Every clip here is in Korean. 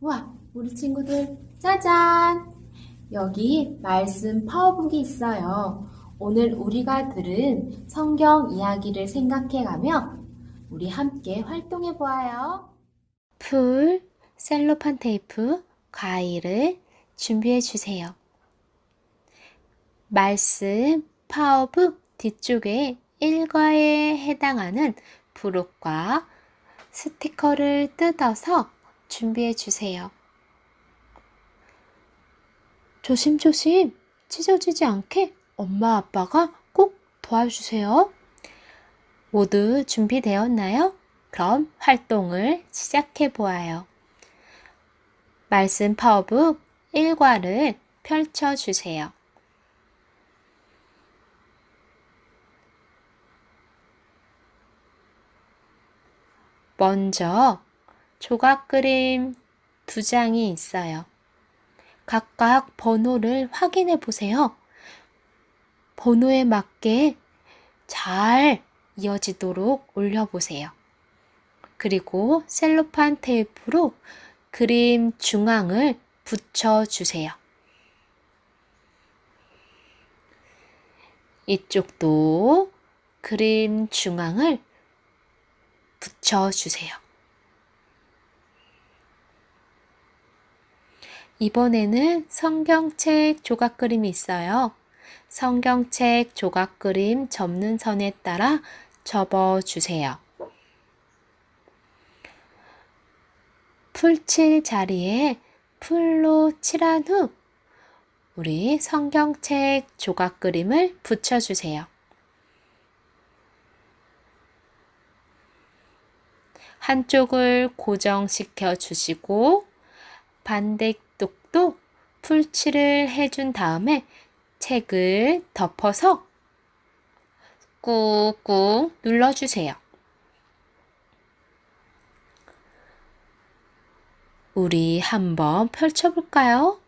와, 우리 친구들, 짜잔! 여기 말씀 파워북이 있어요. 오늘 우리가 들은 성경 이야기를 생각해가며 우리 함께 활동해 보아요. 풀, 셀로판 테이프, 과일을 준비해 주세요. 말씀 파워북 뒤쪽에 일과에 해당하는 부록과 스티커를 뜯어서 준비해 주세요. 조심조심 찢어지지 않게 엄마 아빠가 꼭 도와주세요. 모두 준비되었나요? 그럼 활동을 시작해 보아요. 말씀 파워북 1과를 펼쳐 주세요. 먼저 조각 그림 두 장이 있어요. 각각 번호를 확인해 보세요. 번호에 맞게 잘 이어지도록 올려보세요. 그리고 셀로판 테이프로 그림 중앙을 붙여주세요. 이쪽도 그림 중앙을 붙여주세요. 이번에는 성경책 조각 그림이 있어요. 성경책 조각 그림 접는 선에 따라 접어 주세요. 풀칠 자리에 풀로 칠한 후 우리 성경책 조각 그림을 붙여주세요. 한쪽을 고정시켜 주시고 반대쪽도 풀칠을 해준 다음에 책을 덮어서 꾹꾹 눌러주세요. 우리 한번 펼쳐볼까요?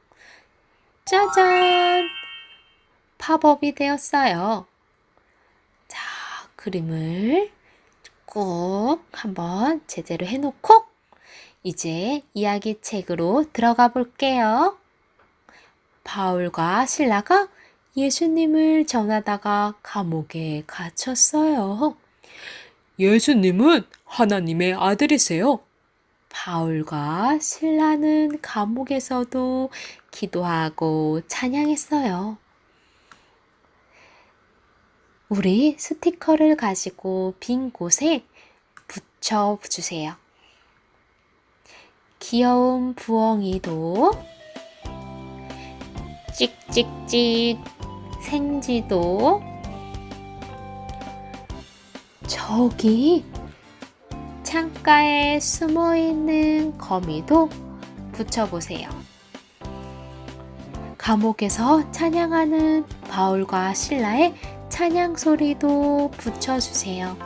짜잔! 팝업이 되었어요. 자, 그림을 꼭 한번 제대로 해놓고 이제 이야기 책으로 들어가 볼게요. 바울과 신라가 예수님을 전하다가 감옥에 갇혔어요. 예수님은 하나님의 아들이세요. 바울과 신라는 감옥에서도 기도하고 찬양했어요. 우리 스티커를 가지고 빈 곳에 붙여 주세요. 귀여운 부엉이도 찍찍찍 생지도 저기 창가에 숨어 있는 거미도 붙여보세요. 감옥에서 찬양하는 바울과 신라의 찬양 소리도 붙여주세요.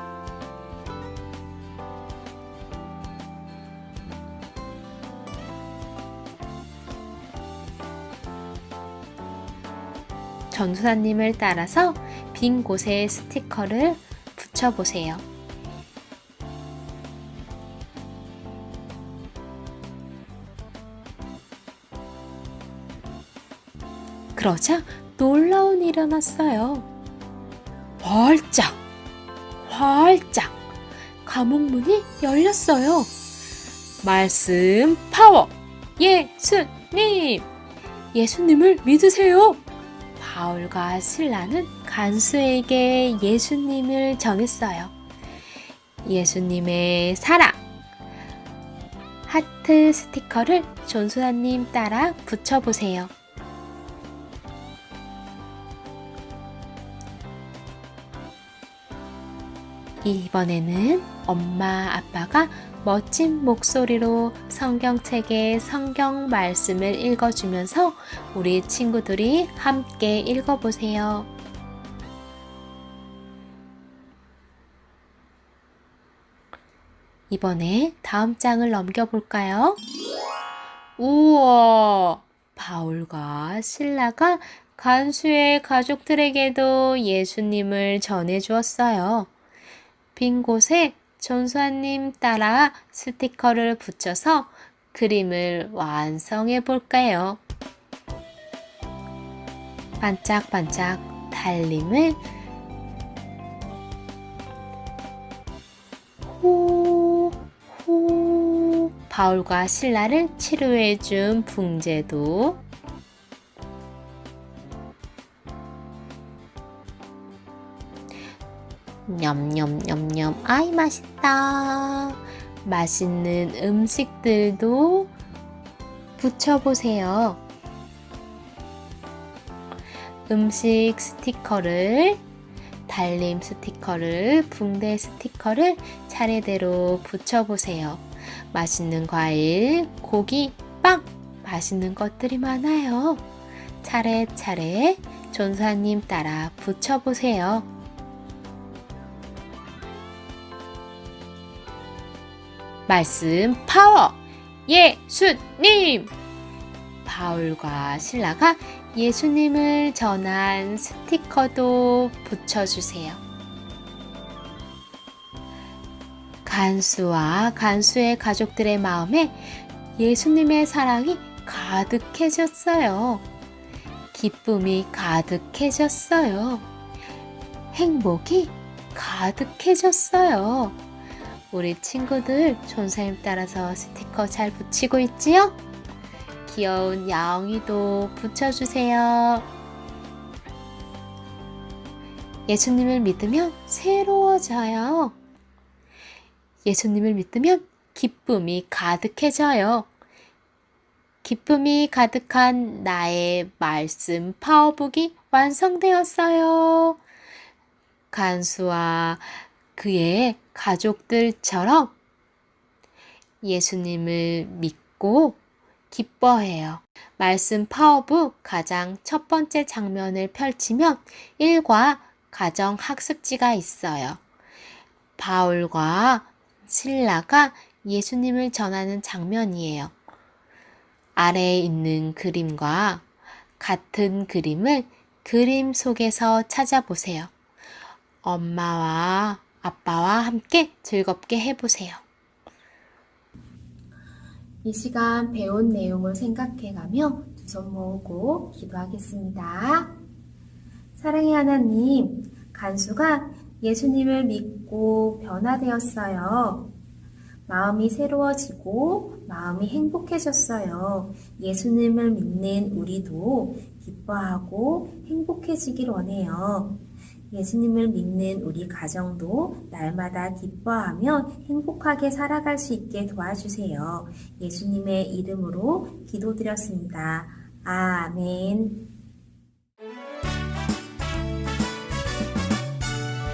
전도사님을 따라서 빈 곳에 스티커를 붙여보세요. 그러자 놀라운 일이 일어났어요. 활짝, 활짝, 감옥 문이 열렸어요. 말씀 파워. 예수님. 예수님을 믿으세요. 바울과 신라는 간수에게 예수님을 전했어요. 예수님의 사랑. 하트 스티커를 존수사님 따라 붙여보세요. 이번에는 엄마, 아빠가 멋진 목소리로 성경책의 성경 말씀을 읽어주면서 우리 친구들이 함께 읽어보세요. 이번에 다음 장을 넘겨볼까요? 우와! 바울과 신라가 간수의 가족들에게도 예수님을 전해 주었어요. 빈 곳에 전수아님 따라 스티커를 붙여서 그림을 완성해 볼까요? 반짝반짝 달림을 호, 호. 바울과 신라를 치료해 준 붕제도 냠냠냠냠. 아이 맛있다. 맛있는 음식들도 붙여보세요. 음식 스티커를 달림 스티커를 붕대 스티커를 차례대로 붙여보세요. 맛있는 과일 고기 빵. 맛있는 것들이 많아요. 차례차례 전사님 따라 붙여보세요 말씀 파워 예수님 바울과 신라가 예수님을 전한 스티커도 붙여주세요. 간수와 간수의 가족들의 마음에 예수님의 사랑이 가득해졌어요. 기쁨이 가득해졌어요. 행복이 가득해졌어요. 우리 친구들 전사님 따라서 스티커 잘 붙이고 있지요? 귀여운 야옹이도 붙여주세요. 예수님을 믿으면 새로워져요. 예수님을 믿으면 기쁨이 가득해져요. 기쁨이 가득한 나의 말씀 파워북이 완성되었어요. 간수와 그의 가족들처럼 예수님을 믿고 기뻐해요. 말씀 파워북 가장 첫 번째 장면을 펼치면 1과 가정 학습지가 있어요. 바울과 신라가 예수님을 전하는 장면이에요. 아래에 있는 그림과 같은 그림을 그림 속에서 찾아보세요. 엄마와 아빠와 함께 즐겁게 해보세요. 이 시간 배운 내용을 생각해가며 두 손 모으고 기도하겠습니다. 사랑의 하나님, 간수가 예수님을 믿고 변화되었어요. 마음이 새로워지고 마음이 행복해졌어요. 예수님을 믿는 우리도 기뻐하고 행복해지길 원해요. 예수님을 믿는 우리 가정도 날마다 기뻐하며 행복하게 살아갈 수 있게 도와주세요. 예수님의 이름으로 기도드렸습니다. 아멘.